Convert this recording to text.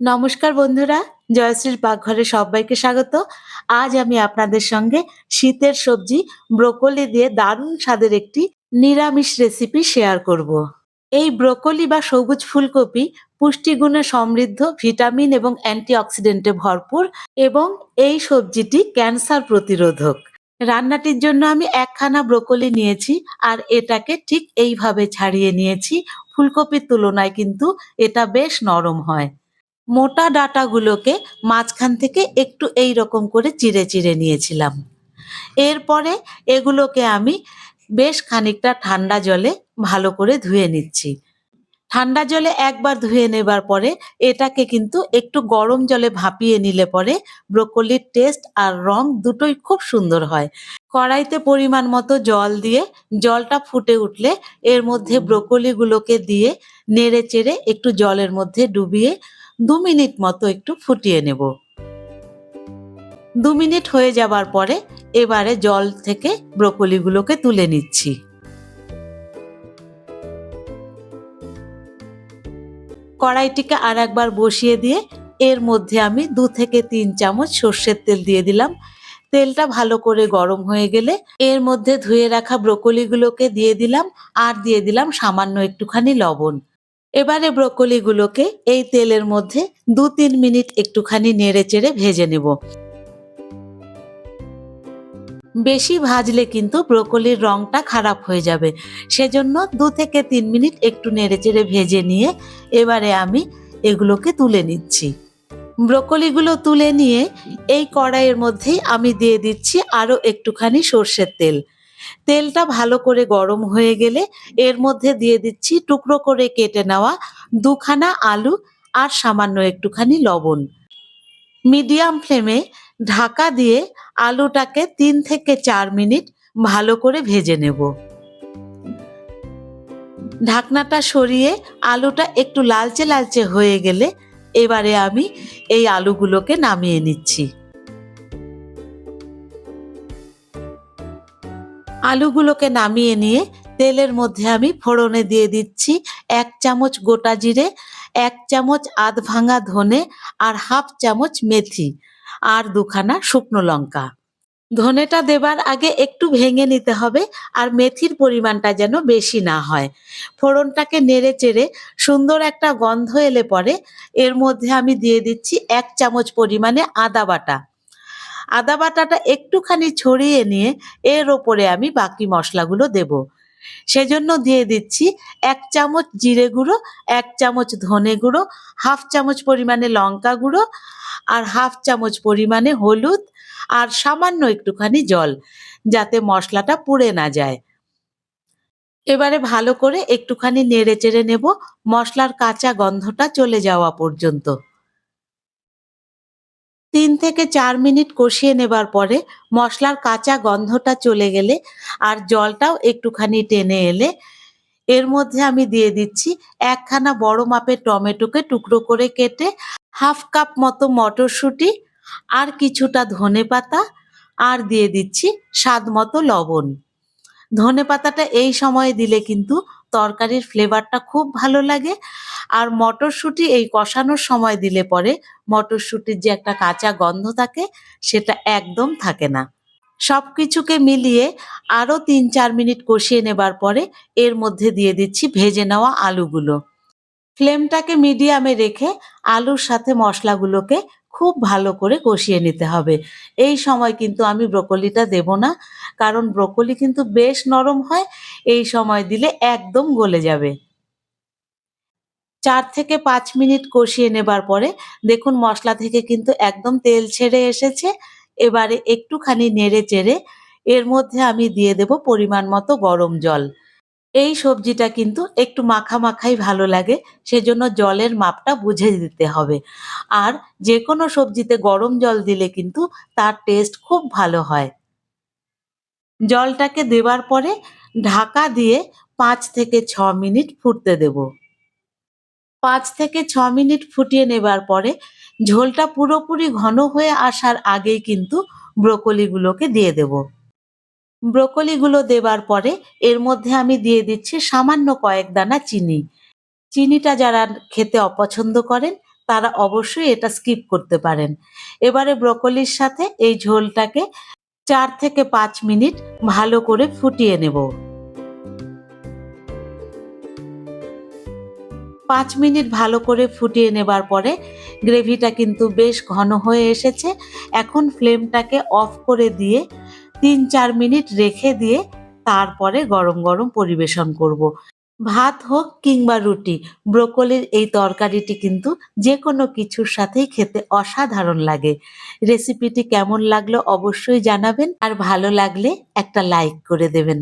নমস্কার বন্ধুরা, জয়শ্রীর পাকঘরে সবাইকে স্বাগত। আজ আমি আপনাদের সঙ্গে শীতের সবজি, ব্রোকলি দিয়ে দারুণ স্বাদের একটি নিরামিষ রেসিপি শেয়ার করব। এই ব্রোকলি বা সবুজ ফুলকপি পুষ্টিগুণে সমৃদ্ধ, ভিটামিন এবং অ্যান্টিঅক্সিডেন্টে ভরপুর এবং এই সবজিটি ক্যান্সার প্রতিরোধক। রান্নাটির জন্য আমি একখানা ব্রোকলি নিয়েছি আর এটাকে ঠিক এইভাবে ছাড়িয়ে নিয়েছি। ফুলকপির তুলনায় কিন্তু এটা বেশ নরম হয়। মোটা ডাঁটাগুলোকে মাঝখান থেকে একটু এই রকম করে চিড়ে চিড়ে নিয়েছিলাম। এরপরে এগুলোকে আমি বেশ খানিকটা ঠান্ডা জলে ভালো করে ধুয়ে নিচ্ছি। ঠান্ডা জলে একবার ধুয়ে নেবার পরে এটাকে কিন্তু একটু গরম জলে ভাপিয়ে নিলে পরে ব্রোকলির টেস্ট আর রং দুটোই খুব সুন্দর হয়। কড়াইতে পরিমাণ মতো জল দিয়ে জলটা ফুটে উঠলে এর মধ্যে ব্রোকলিগুলোকে দিয়ে নেড়ে চেড়ে একটু জলের মধ্যে ডুবিয়ে দু মিনিট মতো একটু ফুটিয়ে নেব। দু মিনিট হয়ে যাবার পরে এবারে জল থেকে ব্রোকলিগুলোকে তুলে নিচ্ছি। কড়াইটিকে আর একবার বসিয়ে দিয়ে এর মধ্যে আমি দু থেকে তিন চামচ সর্ষের তেল দিয়ে দিলাম। তেলটা ভালো করে গরম হয়ে গেলে এর মধ্যে ধুয়ে রাখা ব্রোকলিগুলোকে দিয়ে দিলাম আর দিয়ে দিলাম সামান্য একটুখানি লবণ। এবারে ব্রোকলিগুলোকে এই তেলের মধ্যে দু তিন মিনিট একটুখানি নেড়ে চেড়ে ভেজে নেব। বেশি ভাজলে কিন্তু ব্রোকলির রংটা খারাপ হয়ে যাবে। সেজন্য দু থেকে তিন মিনিট একটু নেড়ে চেড়ে ভেজে নিয়ে এবারে আমি এগুলোকে তুলে নিচ্ছি। ব্রোকলিগুলো তুলে নিয়ে এই কড়াইয়ের মধ্যেই আমি দিয়ে দিচ্ছি আরও একটুখানি সর্ষের তেল। তেলটা ভালো করে গরম হয়ে গেলে এর মধ্যে দিয়ে দিচ্ছি টুকরো করে কেটে নেওয়া দুখানা আলু আর সামান্য একটুখানি লবণ। মিডিয়াম ফ্লেমে ঢাকা দিয়ে আলুটাকে তিন থেকে চার মিনিট ভালো করে ভেজে নেব। ঢাকনাটা সরিয়ে আলুটা একটু লালচে লালচে হয়ে গেলে এবারে আমি এই আলুগুলোকে নামিয়ে নিচ্ছি। আলুগুলোকে নামিয়ে নিয়ে তেলের মধ্যে আমি ফোড়নে দিয়ে দিচ্ছি এক চামচ গোটা জিরে, এক চামচ আধ ভাঙা ধনে আর হাফ চামচ মেথি আর দুখানা শুকনো লঙ্কা। ধনেটা দেবার আগে একটু ভেঙে নিতে হবে আর মেথির পরিমাণটা যেন বেশি না হয়। ফোড়নটাকে নেড়ে চেড়ে সুন্দর একটা গন্ধ এলে পরে এর মধ্যে আমি দিয়ে দিচ্ছি এক চামচ পরিমাণে আদা বাটা। আদা বাটাটা একটুখানি ছড়িয়ে নিয়ে এর ওপরে আমি বাকি মশলাগুলো দেব। সেজন্য দিয়ে দিচ্ছি এক চামচ জিরে গুঁড়ো, এক চামচ ধনে গুঁড়ো, হাফ চামচ পরিমাণে লঙ্কা গুঁড়ো আর হাফ চামচ পরিমাণে হলুদ আর সামান্য একটুখানি জল যাতে মশলাটা পুড়ে না যায়। এবারে ভালো করে একটুখানি নেড়ে চেড়ে নেব। মশলার কাঁচা গন্ধটা চলে যাওয়া পর্যন্ত। তিন থেকে চার মিনিট কষিয়ে নেবার পরে মশলার কাঁচা গন্ধটা চলে গেলে আর জলটাও একটুখানি টেনে এলে এর মধ্যে আমি দিয়ে দিচ্ছি একখানা বড় মাপের টমেটোকে টুকরো করে কেটে হাফ কাপ মতো মটরশুঁটি আর কিছুটা ধনে পাতা আর দিয়ে দিচ্ছি স্বাদ মতো লবণ। ধনে পাতাটা এই সময়ে দিলে কিন্তু তরকারির ফ্লেভারটা খুব ভালো লাগে আর মটরশুঁটি এই কষানোর সময় দিলে পরে মটরশুঁটির যে একটা কাঁচা গন্ধ থাকে, সেটা একদম থাকে না। সব কিছুকে মিলিয়ে আরও তিন চার মিনিট কষিয়ে নেবার পরে এর মধ্যে দিয়ে দিচ্ছি ভেজে নেওয়া আলুগুলো। ফ্লেমটাকে মিডিয়ামে রেখে আলুর সাথে মশলাগুলোকে খুব ভালো করে কষিয়ে নিতে হবে। এই সময় কিন্তু আমি ব্রোকলিটা দেব না, কারণ ব্রোকলি কিন্তু বেশ নরম হয়, এই সময় দিলে একদম গলে যাবে। চার থেকে পাঁচ মিনিট কষিয়ে নেবার পরে দেখুন মশলা থেকে কিন্তু একদম তেল ছেড়ে এসেছে। এবারে একটুখানি নেড়ে চেড়ে এর মধ্যে আমি দিয়ে দেব পরিমাণ মতো গরম জল। এই সবজিটা কিন্তু একটু মাখা মাখাই ভালো লাগে, সেজন্য জলের মাপটা বুঝে দিতে হবে। আর যে কোনো সবজিতে গরম জল দিলে কিন্তু তার টেস্ট খুব ভালো হয়। জলটাকে দেবার পরে ঢাকা দিয়ে পাঁচ থেকে ছ মিনিট ফুটতে দেব। পাঁচ থেকে ছ মিনিট ফুটিয়ে নেবার পরে ঝোলটা পুরোপুরি ঘন হয়ে আসার আগেই কিন্তু ব্রোকলিগুলোকে দিয়ে দেব। ব্রোকলিগুলো দেবার পরে এর মধ্যে আমি দিয়ে দিচ্ছি সামান্য কয়েক দানা চিনি। চিনিটা যারা খেতে অপছন্দ করেন, তারা অবশ্যই এটা স্কিপ করতে পারেন। এবারে ব্রকলির সাথে এই ঝোলটাকে চার থেকে পাঁচ মিনিট ভালো করে ফুটিয়ে নেব। পাঁচ মিনিট ভালো করে ফুটিয়ে নেবার পরে গ্রেভিটা কিন্তু বেশ ঘন হয়ে এসেছে। এখন ফ্লেমটাকে অফ করে দিয়ে তিন চার মিনিট রেখে দিয়ে তারপরে গরম গরম পরিবেশন করব। ভাত হোক কিংবা রুটি, ব্রোকলির এই তরকারিটি কিন্তু যে কোনো কিছুর সাথেই খেতে অসাধারণ লাগে। রেসিপিটি কেমন লাগল অবশ্যই জানাবেন আর ভালো লাগলে একটা লাইক করে দেবেন।